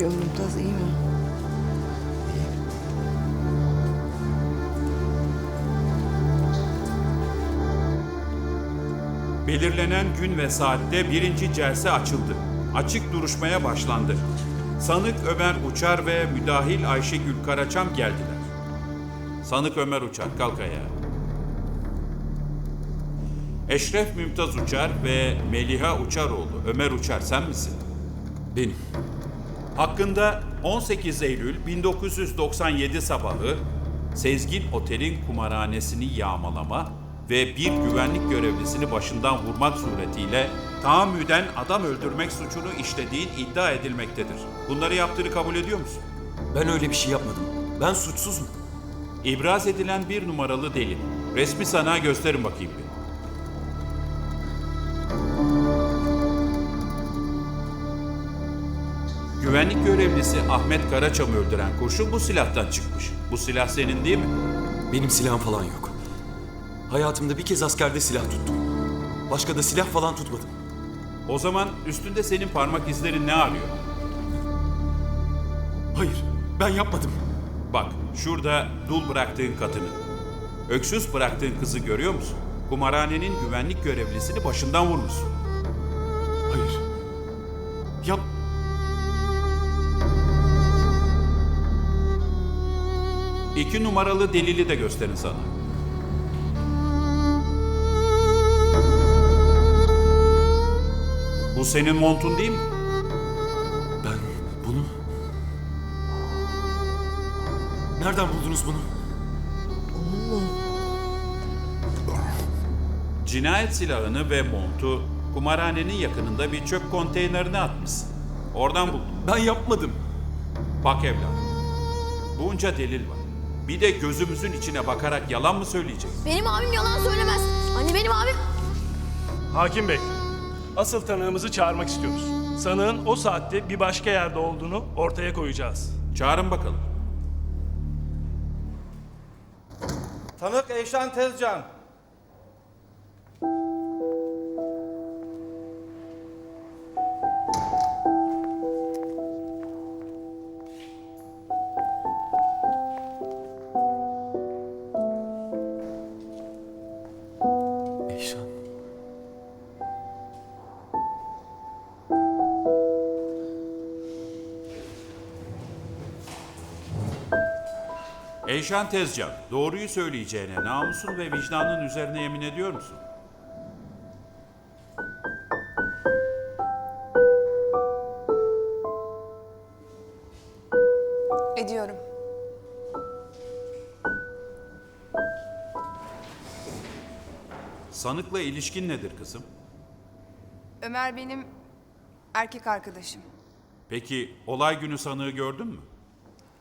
yapıyor Mümtaz iyi mi? Belirlenen gün ve saatte birinci celse açıldı. Açık duruşmaya başlandı. Sanık Ömer Uçar ve müdahil Ayşegül Karaçam geldiler. Sanık Ömer Uçar, kalk ayağa. Eşref Mümtaz Uçar ve Meliha Uçaroğlu, Ömer Uçar sen misin? Benim. Hakkında 18 Eylül 1997 sabahı Sezgin Otel'in kumarhanesini yağmalama ve bir güvenlik görevlisini başından vurmak suretiyle tahammüden adam öldürmek suçunu işlediğin iddia edilmektedir. Bunları yaptığını kabul ediyor musun? Ben öyle bir şey yapmadım. Ben suçsuzum. İbraz edilen bir numaralı delil. Resmi sana gösterin bakayım bir. Güvenlik görevlisi Ahmet Karaçam'ı öldüren kurşun bu silahtan çıkmış. Bu silah senin değil mi? Benim silahım falan yok. Hayatımda bir kez askerde silah tuttum. Başka da silah falan tutmadım. O zaman üstünde senin parmak izlerin ne arıyor? Hayır, ben yapmadım. Bak şurada dul bıraktığın kadını. Öksüz bıraktığın kızı görüyor musun? Kumarhanenin güvenlik görevlisini başından vurmuşsun. Hayır. İki numaralı delili de gösterin sana. Bu senin montun değil mi? Ben bunu... Nereden buldunuz bunu? Cinayet silahını ve montu kumarhanenin yakınında bir çöp konteynerine atmışsın. Oradan buldum. Ben yapmadım. Bak evladım. Bunca delil var. Bir de gözümüzün içine bakarak yalan mı söyleyeceksin? Benim abim yalan söylemez. Anne benim abim... Hakim Bey, asıl tanığımızı çağırmak istiyoruz. Sanığın o saatte bir başka yerde olduğunu ortaya koyacağız. Çağırın bakalım. Tanık Eyşan Tezcan. Eyşan Tezcan, doğruyu söyleyeceğine namusun ve vicdanın üzerine yemin ediyor musun? Ediyorum. Sanıkla ilişkin nedir kızım? Ömer benim erkek arkadaşım. Peki olay günü sanığı gördün mü?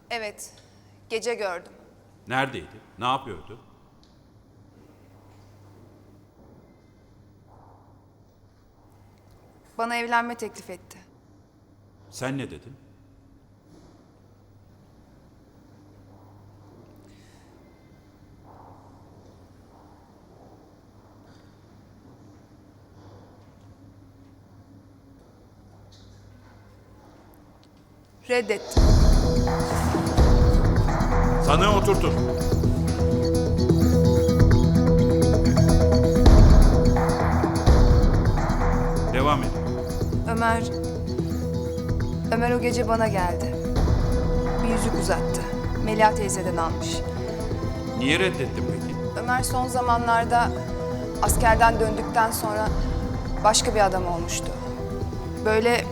Evet, gece gördüm. Neredeydi? Ne yapıyordu? Bana evlenme teklif etti. Sen ne dedin? Reddettim. Sanığı oturtun. Devam et. Ömer... Ömer o gece bana geldi. Bir yüzük uzattı. Melia teyzeden almış. Niye reddettin peki? Ömer son zamanlarda askerden döndükten sonra başka bir adam olmuştu. Böyle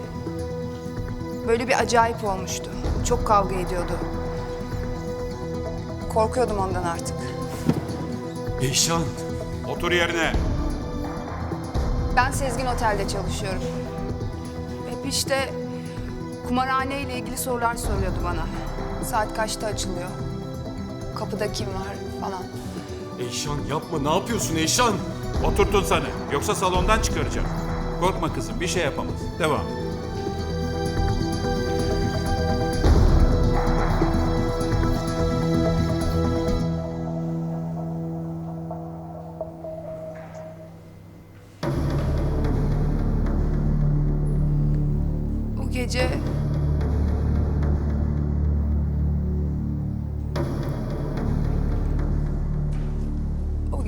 böyle bir acayip olmuştu. Çok kavga ediyordu. Korkuyordum ondan artık. Eyşan. Otur yerine. Ben Sezgin Otel'de çalışıyorum. Hep işte kumarhane ile ilgili sorular soruyordu bana. Saat kaçta açılıyor? Kapıda kim var falan. Eyşan yapma. Ne yapıyorsun Eyşan? Oturtun sanığı. Yoksa salondan çıkaracağım. Korkma kızım bir şey yapamaz. Devam.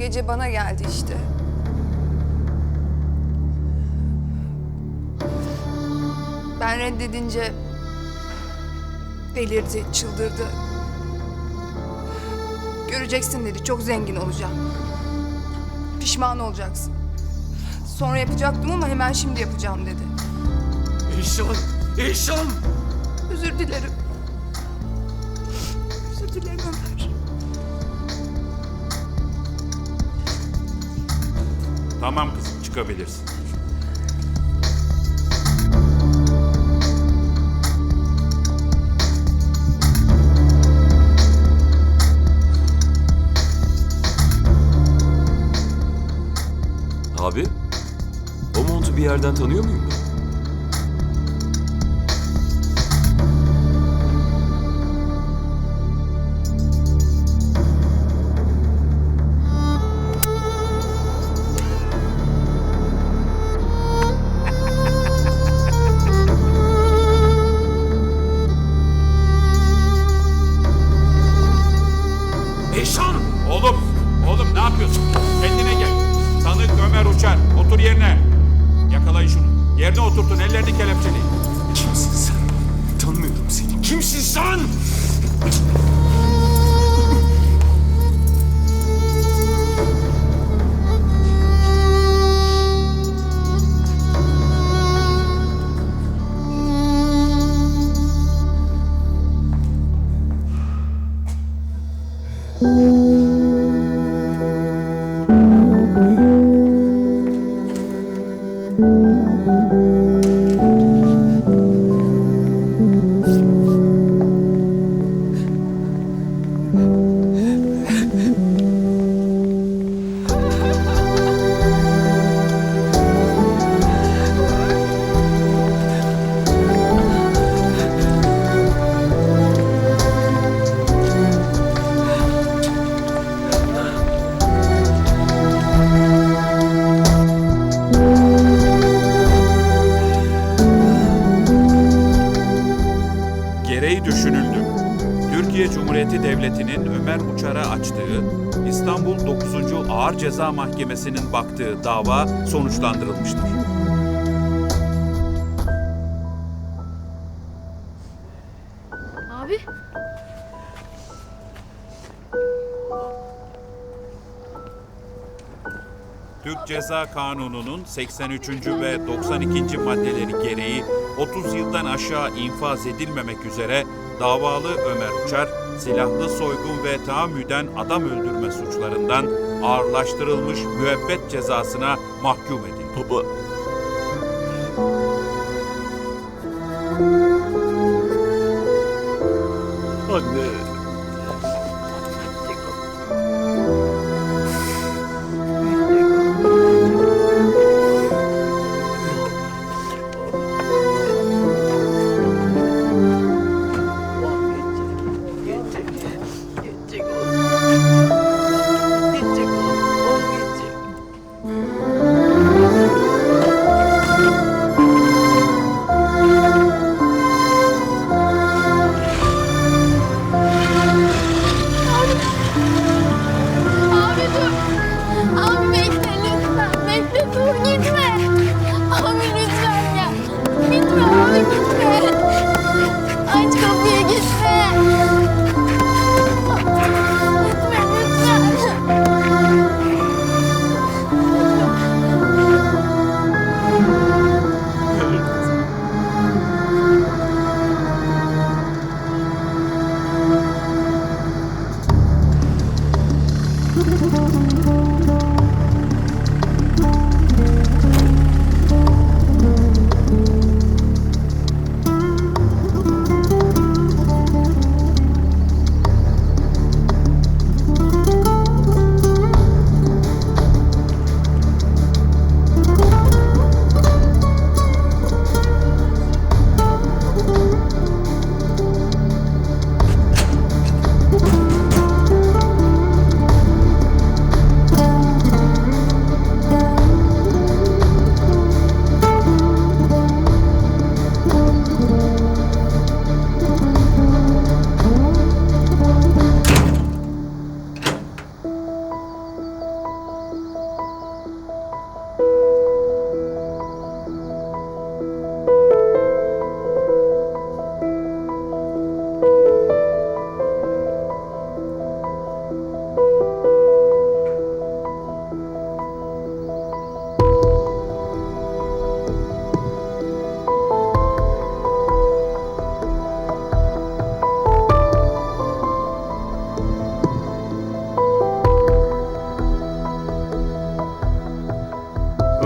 Gece bana geldi işte. Ben reddedince delirdi, çıldırdı. Göreceksin dedi, çok zengin olacağım. Pişman olacaksın. Sonra yapacaktım ama hemen şimdi yapacağım dedi. Eyşan! Eyşan! Özür dilerim. Özür dilerim Ömer. Tamam kızım çıkabilirsin. Abi, o montu bir yerden tanıyor muyum Gereği düşünüldü. Türkiye Cumhuriyeti Devleti'nin Ömer Uçar'a açtığı İstanbul 9. Ağır Ceza Mahkemesi'nin baktığı dava sonuçlandırılmıştır. Ceza Kanunu'nun 83. ve 92. maddeleri gereği 30 yıldan aşağı infaz edilmemek üzere davalı Ömer Uçar, silahlı soygun ve tahammüden adam öldürme suçlarından ağırlaştırılmış müebbet cezasına mahkum edildi. Baba.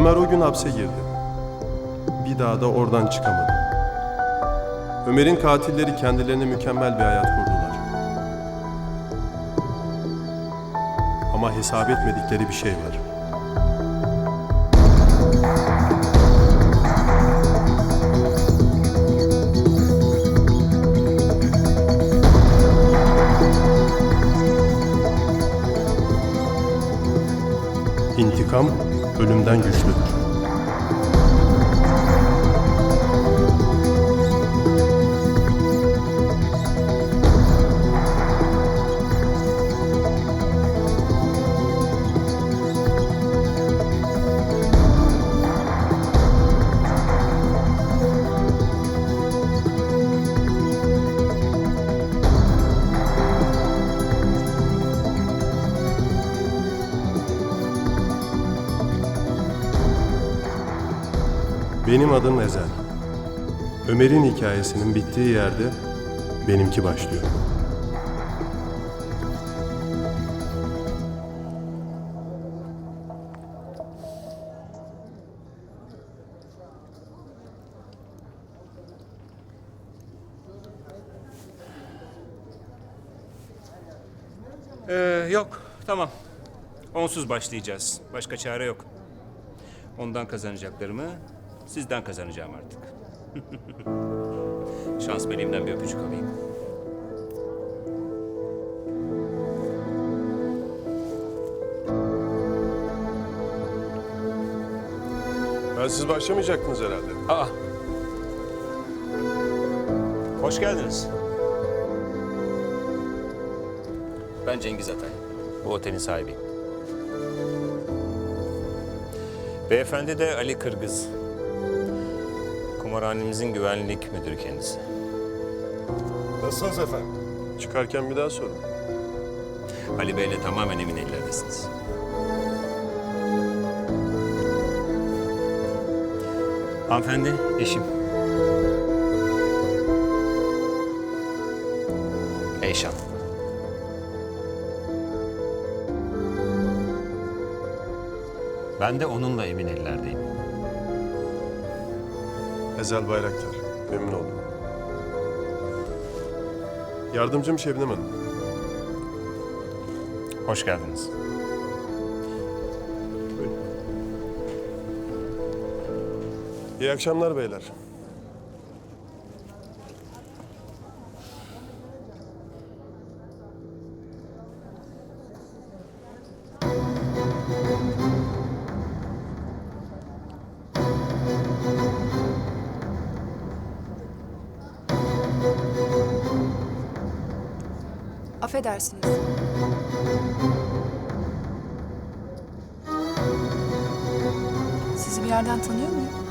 Ömer o gün hapse girdi. Bir daha da oradan çıkamadı. Ömer'in katilleri kendilerine mükemmel bir hayat kurdular. Ama hesap etmedikleri bir şey var. İntikam ölümden güçlüdür. Benim adım Ezel. Ömer'in hikayesinin bittiği yerde benimki başlıyor. Ee, yok, tamam. Onsuz başlayacağız. Başka çare yok. Ondan kazanacaklarımı sizden kazanacağım artık. Şans meleğimden bir öpücük alayım. Ben siz başlamayacaktınız herhalde. Aa! Hoş geldiniz. Ben Cengiz Atay. Bu otelin sahibiyim. Beyefendi de Ali Kırgız. Kumarhanemizin güvenlik müdürü kendisi. Nasılsınız efendim? Çıkarken bir daha sorun. Ali Bey'le tamamen emin ellerdesiniz. Hanımefendi, eşim. Eyşan. Ben de onunla emin ellerdeyim. Ezel Bayraktar. Memnun oldum. Yardımcım Şebnem Hanım. Hoş geldiniz. İyi akşamlar beyler. Affedersiniz. Sizi bir yerden tanıyor muyum?